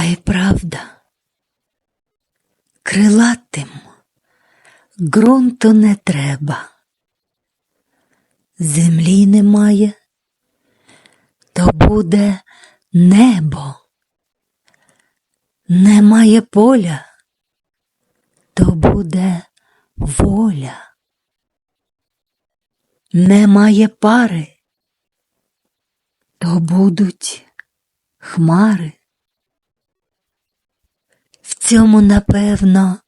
А й правда, крилатим ґрунту не треба. Землі немає, то буде небо. Немає поля, то буде воля. Немає пари, то будуть хмари. Цьому, напевно,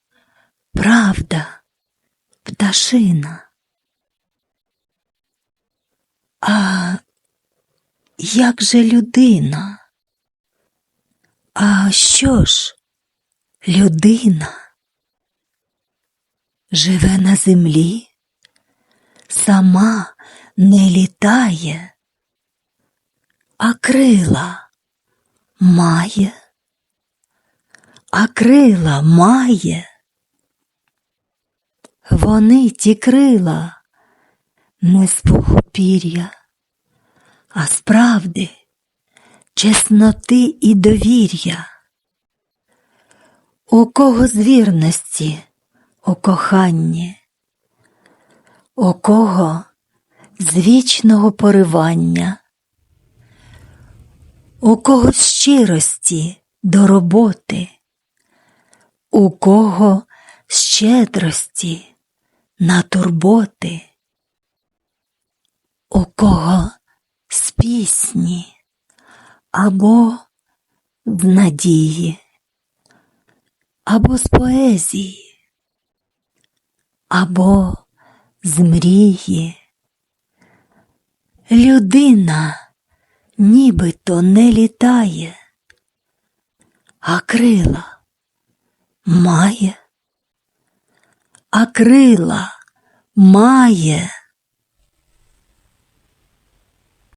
правда пташина. А як же людина? А що ж людина? Живе на землі, сама не літає, а крила має, а крила має. Вони ті крила не з пуху пір'я, а з правди, чесноти і довір'я. У кого з вірності у коханні, у кого з вічного поривання, у кого з щирості до роботи, у кого щедрості на турботи, у кого з пісні або з надії, або з поезії, або з мрії. Людина нібито не літає, а крила має, а крила має.